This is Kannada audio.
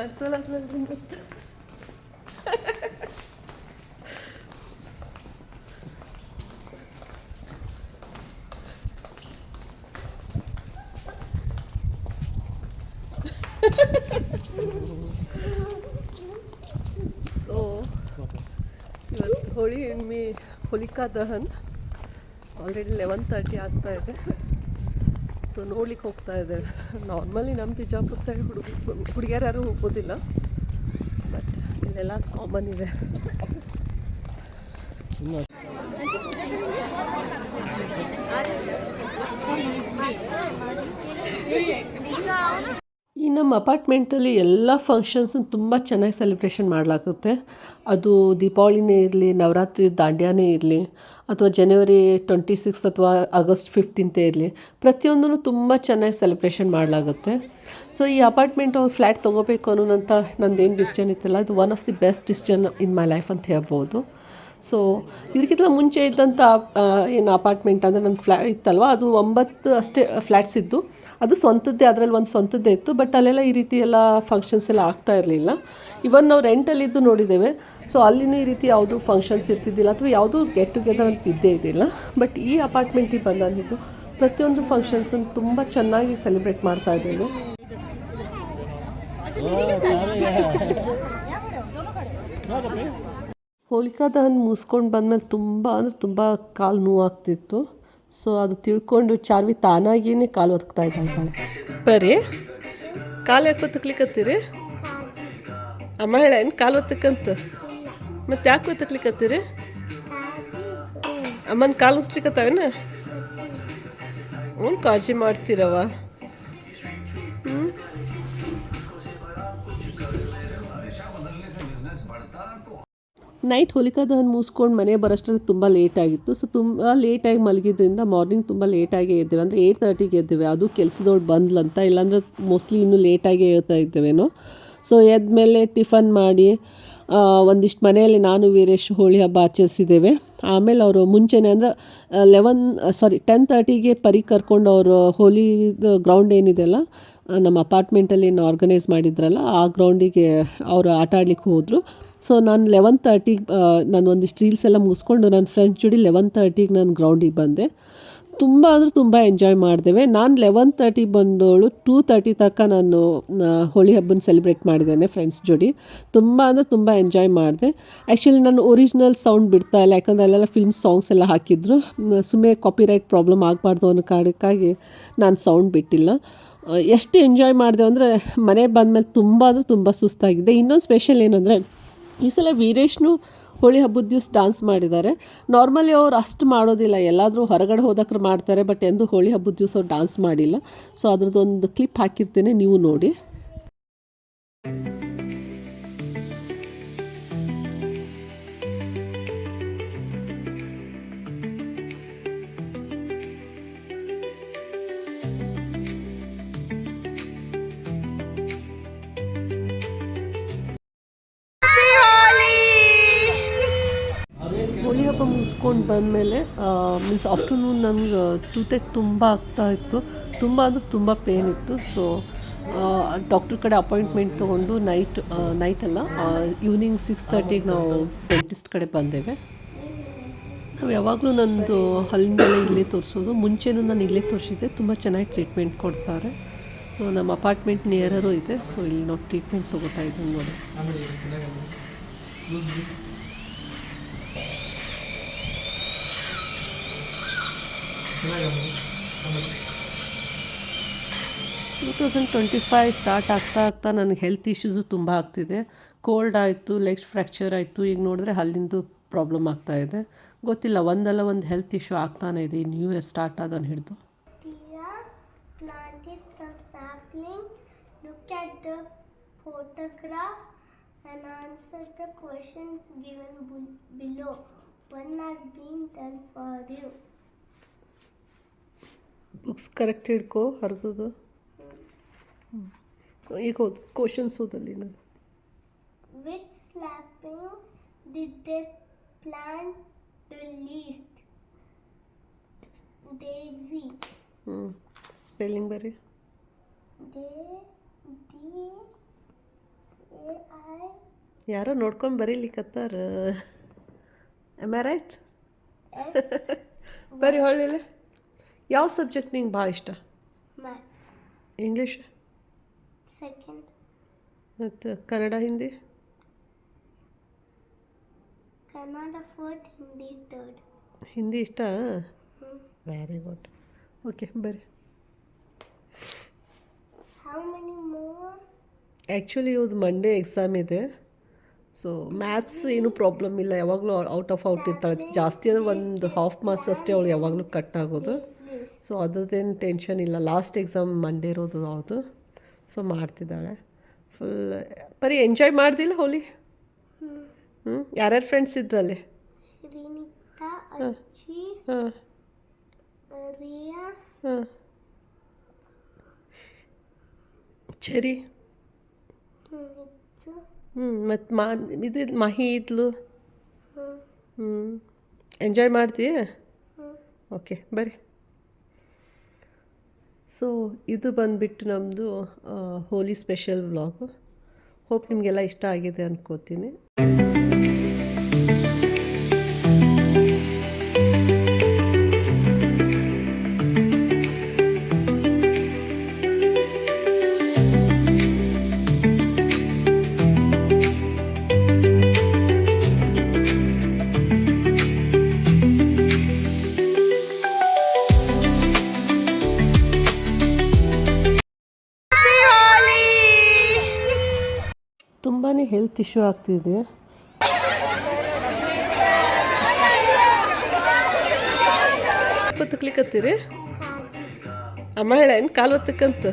ಅಸಲ ಸೊ ಇವತ್ತು ಹೋಳಿ ಹುಣ್ಣಿಮೆ Holika Dahan already eleven thirty ಆಗ್ತಾ ಇದೆ. ಸೊ ನೋಡ್ಲಿಕ್ಕೆ ಹೋಗ್ತಾ ಇದ್ದೇವೆ ನಾರ್ಮಲಿ ನಮ್ಮ ಬಿಜಾಪುರ ಸೈಡ್ ಹುಡುಗ ಹುಡುಗಿಯರು ಯಾರೂ ಹೋಗೋದಿಲ್ಲ. ಬಟ್ ಇದೆಲ್ಲ ಕಾಮನ್ ಇದೆ. ನಮ್ಮ ಅಪಾರ್ಟ್ಮೆಂಟಲ್ಲಿ ಎಲ್ಲ ಫಂಕ್ಷನ್ಸನ್ನು ತುಂಬ ಚೆನ್ನಾಗಿ ಸೆಲೆಬ್ರೇಷನ್ ಮಾಡಲಾಗುತ್ತೆ. ಅದು ದೀಪಾವಳಿನೇ ಇರಲಿ, ನವರಾತ್ರಿ ದಾಂಡ್ಯಾನೇ ಇರಲಿ, ಅಥವಾ ಜನವರಿ ಟ್ವೆಂಟಿ ಸಿಕ್ಸ್ ಅಥವಾ ಆಗಸ್ಟ್ ಫಿಫ್ಟೀನ್ತೇ ಇರಲಿ ಪ್ರತಿಯೊಂದೂ ತುಂಬ ಚೆನ್ನಾಗಿ ಸೆಲೆಬ್ರೇಷನ್ ಮಾಡಲಾಗುತ್ತೆ. ಸೊ ಈ ಅಪಾರ್ಟ್ಮೆಂಟ್ ಫ್ಲ್ಯಾಟ್ ತೊಗೋಬೇಕು ಅನ್ನೋಂಥ ನಂದೇನು ಡಿಸಿಷನ್ ಇತ್ತಲ್ಲ, ಇದು one of the best decision in my life ಅಂತ ಹೇಳ್ಬೋದು. ಸೊ ಇದಕ್ಕಿಂತ ಮುಂಚೆ ಇದ್ದಂಥ ಏನು ಅಪಾರ್ಟ್ಮೆಂಟ್ ಅಂದರೆ ನನ್ನ ಫ್ಲ್ಯಾ ಇತ್ತಲ್ವ, ಅದು ಒಂಬತ್ತು ಅಷ್ಟೇ ಫ್ಲ್ಯಾಟ್ಸ್ ಇದ್ದು. ಅದು ಸ್ವಂತದ್ದೇ ಅದರಲ್ಲಿ ಒಂದು ಸ್ವಂತದ್ದೇ ಇತ್ತು ಬಟ್ ಅಲ್ಲೆಲ್ಲ ಈ ರೀತಿ ಎಲ್ಲ ಫಂಕ್ಷನ್ಸ್ ಎಲ್ಲ ಆಗ್ತಾ ಇರಲಿಲ್ಲ. ಇವನ್ ನಾವು ರೆಂಟಲ್ಲಿದ್ದು ನೋಡಿದ್ದೇವೆ ಸೊ ಅಲ್ಲಿನೂ ಈ ರೀತಿ ಯಾವುದೂ ಫಂಕ್ಷನ್ಸ್ ಇರ್ತಿದ್ದಿಲ್ಲ ಅಥವಾ ಯಾವುದೂ ಗೆಟ್ ಟುಗೆದರ್ ಅಂತ ಇದ್ದೇ ಇದ್ದಿಲ್ಲ. ಬಟ್ ಈ ಅಪಾರ್ಟ್ಮೆಂಟಿಗೆ ಬಂದಾಗಿದ್ದು ಪ್ರತಿಯೊಂದು ಫಂಕ್ಷನ್ಸನ್ನು ತುಂಬ ಚೆನ್ನಾಗಿ ಸೆಲೆಬ್ರೇಟ್ ಮಾಡ್ತಾ ಇದ್ದೇವೆ ಹೋಲಿಕಾ ದಹನ್ ಮುಗಿಸ್ಕೊಂಡು ಬಂದಮೇಲೆ ತುಂಬ ಅಂದರೆ ತುಂಬ ಕಾಲು ನೋವಾಗ್ತಿತ್ತು. ಸೊ ಅದು ತಿಳ್ಕೊಂಡು ಚಾರ್ವಿ ತಾನಾಗಿಯೇ ಕಾಲು ಒತ್ಕ್ತಾ ಇದ್ದಾಳೆ ಬರೀ. ಕಾಲು ಯಾಕೆ ಒತ್ತಕ್ಲಿಕ್ಕತ್ತೀರಿ ಅಮ್ಮ ಹೇಳ ಏನು ಕಾಲು ಒತ್ತಕ್ಕಂತ? ಮತ್ತೆ ಯಾಕೆ ಒತ್ತಕ್ಲಿಕ್ಕತ್ತೀರಿ ಅಮ್ಮನ ಕಾಲು ಉಸ್ಲಿಕ್ಕತ್ತಾವೇನ ಹ್ಞೂ ಕಾಳಜಿ ಮಾಡ್ತೀರವ ಹ್ಞೂ ನೈಟ್ ಹೋಲಿಕಾ ಮುಗಿಸ್ಕೊಂಡು ಮನೆ ಬರೋಷ್ಟರಲ್ಲಿ ತುಂಬ ಲೇಟ್ ಆಗಿತ್ತು. ಸೊ ತುಂಬ ಲೇಟಾಗಿ ಮಲಗಿದ್ರಿಂದ ಮಾರ್ನಿಂಗ್ ತುಂಬ ಲೇಟಾಗಿ ಎದ್ದೇವೆ. ಅಂದರೆ ಏಯ್ಟ್ ತರ್ಟಿಗೆ ಎದ್ದೇವೆ. ಅದು ಕೆಲಸದವ್ರು ಬಂದ್ಲಂತ ಇಲ್ಲಾಂದರೆ ಮೋಸ್ಟ್ಲಿ ಇನ್ನೂ ಲೇಟಾಗೇ ಹೇಳ್ತಾ ಇದ್ದೇವೇನೋ. ಸೊ ಎದ್ಮೇಲೆ ಟಿಫನ್ ಮಾಡಿ ಒಂದಿಷ್ಟು ಮನೆಯಲ್ಲಿ ನಾನು ವೀರೇಶ್ ಹೋಳಿ ಹಬ್ಬ ಆಚರಿಸಿದ್ದೇವೆ. ಆಮೇಲೆ ಅವರು ಮುಂಚೆನೇ ಅಂದರೆ ಲೆವೆನ್ ಸಾರಿ ಟೆನ್ ತರ್ಟಿಗೆ ಪರಿ ಕರ್ಕೊಂಡು ಅವರು ಹೋಲಿದು ಗ್ರೌಂಡ್ ಏನಿದೆಯಲ್ಲ ನಮ್ಮ ಅಪಾರ್ಟ್ಮೆಂಟಲ್ಲಿ ಏನು ಆರ್ಗನೈಸ್ ಮಾಡಿದ್ರಲ್ಲ, ಆ ಗ್ರೌಂಡಿಗೆ ಅವರು ಆಟ ಆಡ್ಲಿಕ್ಕೆ ಹೋದರು. ಸೊ ನಾನು ಲೆವೆನ್ ತರ್ಟಿಗೆ ನಾನು ಒಂದಿಷ್ಟು ರೀಲ್ಸ್ ಎಲ್ಲ ಮುಗಿಸ್ಕೊಂಡು ನನ್ನ ಫ್ರೆಂಡ್ಸ್ ಜೋಡಿ ಲೆವೆನ್ ತರ್ಟಿಗೆ ನಾನು ಗ್ರೌಂಡಿಗೆ ಬಂದೆ. ತುಂಬ ಅಂದರೆ ತುಂಬ ಎಂಜಾಯ್ ಮಾಡಿದ್ದೇವೆ ನಾನು ಲೆವೆನ್ ತರ್ಟಿ ಬಂದವಳು ಟೂ ತರ್ಟಿ ತನಕ ನಾನು ಹೋಳಿ ಹಬ್ಬನ ಸೆಲೆಬ್ರೇಟ್ ಮಾಡಿದ್ದೇನೆ ಫ್ರೆಂಡ್ಸ್ ಜೋಡಿ. ತುಂಬ ಅಂದರೆ ತುಂಬ ಎಂಜಾಯ್ ಮಾಡಿದೆ. ಆ್ಯಕ್ಚುಲಿ ನಾನು ಒರಿಜಿನಲ್ ಸೌಂಡ್ ಬಿಡ್ತಾ ಇಲ್ಲ, ಯಾಕಂದರೆ ಅಲ್ಲೆಲ್ಲ ಫಿಲ್ಮ್ ಸಾಂಗ್ಸ್ ಎಲ್ಲ ಹಾಕಿದ್ರು. ಸುಮ್ಮನೆ ಕಾಪಿರೈಟ್ ಪ್ರಾಬ್ಲಮ್ ಆಗಬಾರ್ದು ಅನ್ನೋ ಕಾರಣಕ್ಕಾಗಿ ನಾನು ಸೌಂಡ್ ಬಿಟ್ಟಿಲ್ಲ. ಎಷ್ಟು ಎಂಜಾಯ್ ಮಾಡಿದೆ ಅಂದರೆ ಮನೆಗೆ ಬಂದಮೇಲೆ ತುಂಬ ಅಂದರೆ ತುಂಬ ಸುಸ್ತಾಗಿದೆ. ಇನ್ನೊಂದು ಸ್ಪೆಷಲ್ ಏನಂದರೆ, ಈ ಸಲ ವೀರೇಶ್ನು ಹೋಳಿ ಹಬ್ಬದ ದಿವಸ ಡಾನ್ಸ್ ಮಾಡಿದ್ದಾರೆ. ನಾರ್ಮಲಿ ಅವ್ರು ಅಷ್ಟು ಮಾಡೋದಿಲ್ಲ. ಎಲ್ಲಾದರೂ ಹೊರಗಡೆ ಹೋದಕ್ರೆ ಮಾಡ್ತಾರೆ ಬಟ್ ಎಂದು ಹೋಳಿ ಹಬ್ಬದ ದಿವಸ ಅವ್ರು ಡಾನ್ಸ್ ಮಾಡಿಲ್ಲ. ಸೊ ಅದ್ರದ್ದೊಂದು ಕ್ಲಿಪ್ ಹಾಕಿರ್ತೇನೆ, ನೀವು ನೋಡಿ. ಮುಗಿಸ್ಕೊಂಡು ಬಂದಮೇಲೆ ಮೀನ್ಸ್ ಆಫ್ಟರ್ನೂನ್ ನನಗೆ ಟೂತೆಕ್ ತುಂಬ ಆಗ್ತಾ ಇತ್ತು. ತುಂಬ ಅಂದರೆ ತುಂಬ ಪೇನ್ ಇತ್ತು. ಸೊ ಡಾಕ್ಟ್ರ್ ಕಡೆ ಅಪಾಯಿಂಟ್ಮೆಂಟ್ ತೊಗೊಂಡು ನೈಟ್ ನೈಟ್ ಅಲ್ಲ ಈವ್ನಿಂಗ್ ಸಿಕ್ಸ್ ತರ್ಟಿಗೆ ನಾವು ಡೆಂಟಿಸ್ಟ್ ಕಡೆ ಬಂದೇವೆ. ನಾವು ಯಾವಾಗಲೂ ನಂದು ಹಲ್ಲಿಂದೆಲ್ಲ ಇಲ್ಲೇ ತೋರಿಸೋದು. ಮುಂಚೆನೂ ನಾನು ಇಲ್ಲೇ ತೋರಿಸಿದ್ದೆ. ತುಂಬ ಚೆನ್ನಾಗಿ ಟ್ರೀಟ್ಮೆಂಟ್ ಕೊಡ್ತಾರೆ. ಸೊ ನಮ್ಮ ಅಪಾರ್ಟ್ಮೆಂಟ್ ನಿಯರರು ಇದೆ. ಸೊ ಇಲ್ಲಿ ನಾವು ಟ್ರೀಟ್ಮೆಂಟ್ ತೊಗೋತಾ ಇದ್ದೀವಿ ನೋಡಿ. Two thousand twenty five start ಆಗ್ತಾ ಆಗ್ತಾ ನನಗೆ ಹೆಲ್ತ್ ಇಶ್ಯೂಸು ತುಂಬ ಆಗ್ತಿದೆ. ಕೋಲ್ಡ್ ಆಯಿತು ಲೆಗ್ಸ್ ಫ್ರ್ಯಾಕ್ಚರ್ ಆಯಿತು. ಈಗ ನೋಡಿದ್ರೆ ಅಲ್ಲಿಂದು ಪ್ರಾಬ್ಲಮ್ ಆಗ್ತಾ ಇದೆ. ಗೊತ್ತಿಲ್ಲ, ಒಂದಲ್ಲ ಒಂದು ಹೆಲ್ತ್ ಇಶ್ಯೂ ಆಗ್ತಾನೆ ಇದೆ ಈ ನ್ಯೂ ಇಯರ್ ಸ್ಟಾರ್ಟ್ ಆದನ್ನು ಹಿಡಿದು. Photograph and answer the questions given. Books correct ಹಿಡ್ಕೊ ಹರಿದದು. ಈಗ ಹೋದ್ ಕ್ವಶನ್ಸ್ ಓದಲ್ಲಿ ನಾನು which sapling did they plant the least? Daisy. ಹ್ಞೂ ಸ್ಪೆಲ್ಲಿಂಗ್ ಡಿ They, D, ಯಾರೋ ನೋಡ್ಕೊಂಡು ಬರೀಲಿಕ್ಕತ್ತಾರ ಎಂ ಐ ರೈಟ್. ಬರೀ ಹೊಳ್ಳಿಲ್ಲ ಯಾವ ಸಬ್ಜೆಕ್ಟ್ ನಿಂಗೆ ಭಾಳ ಇಷ್ಟ? ಮ್ಯಾಥ್ಸ್ ಇಂಗ್ಲೀಷ್ ಸೆಕೆಂಡ್ ಮತ್ತು ಕನ್ನಡ ಹಿಂದಿ? ಕನ್ನಡ ಫೋರ್ತ್ ಹಿಂದಿ. ಹಿಂದಿ ಇಷ್ಟ. ವೆರಿ ಗುಡ್ ಓಕೆ ಬರ್ರಿ. How many more? ಆ್ಯಕ್ಚುಲಿ ಇವತ್ತು ಮಂಡೇ ಎಕ್ಸಾಮ್ ಇದೆ. ಸೊ ಮ್ಯಾಥ್ಸ್ ಏನು ಪ್ರಾಬ್ಲಮ್ ಇಲ್ಲ. ಯಾವಾಗಲೂ ಔಟ್ ಆಫ್ ಔಟ್ ಇರ್ತಾಳೆ. ಜಾಸ್ತಿ ಅಂದರೆ ಒಂದು ಹಾಫ್ ಮಾರ್ಕ್ಸ್ ಅಷ್ಟೇ ಅವಳು ಯಾವಾಗಲೂ ಕಟ್ ಆಗೋದು. ಸೊ ಅದ್ರದ್ದೇನು ಟೆನ್ಷನ್ ಇಲ್ಲ. ಲಾಸ್ಟ್ ಎಕ್ಸಾಮ್ ಮಂಡೇ ಇರೋದು ಅವ್ರದ್ದು ಸೊ ಮಾಡ್ತಿದ್ದಾಳೆ. ಫುಲ್ ಬರೀ ಎಂಜಾಯ್ ಮಾಡ್ದಿಲ್ಲ ಹೋಲಿ. ಹ್ಞೂ ಯಾರ್ಯಾರು ಫ್ರೆಂಡ್ಸ್ ಇದ್ರಲ್ಲಿ ಹಾಂ. ಹಾಂ. ಸರಿ it's, ಹ್ಞೂ ಮತ್ತು ಮಾ ಇದು ಮಹಿ ಇದ್ಲು. ಹ್ಞೂ ಎಂಜಾಯ್ ಮಾಡ್ತೀಯ. ಓಕೆ ಬರ್ರಿ. ಸೊ ಇದು ಬಂದುಬಿಟ್ಟು ನಮ್ಮದು ಹೋಲಿ ಸ್ಪೆಷಲ್ ವ್ಲಾಗು. ಹೋಪ್ ನಿಮಗೆಲ್ಲ ಇಷ್ಟ ಆಗಿದೆ ಅನ್ಕೋತೀನಿ. ತುಂಬಾ ಹೆಲ್ತ್ ಇಶ್ಯೂ ಆಗ್ತಿದೆ ಒತ್ತಕ್ಲಿಕ್ಕತ್ತೀರಿ Haji. ಅಮ್ಮ ಹೇಳ ಏನು ಕಾಲು ಒತ್ತಕ್ಕಂತ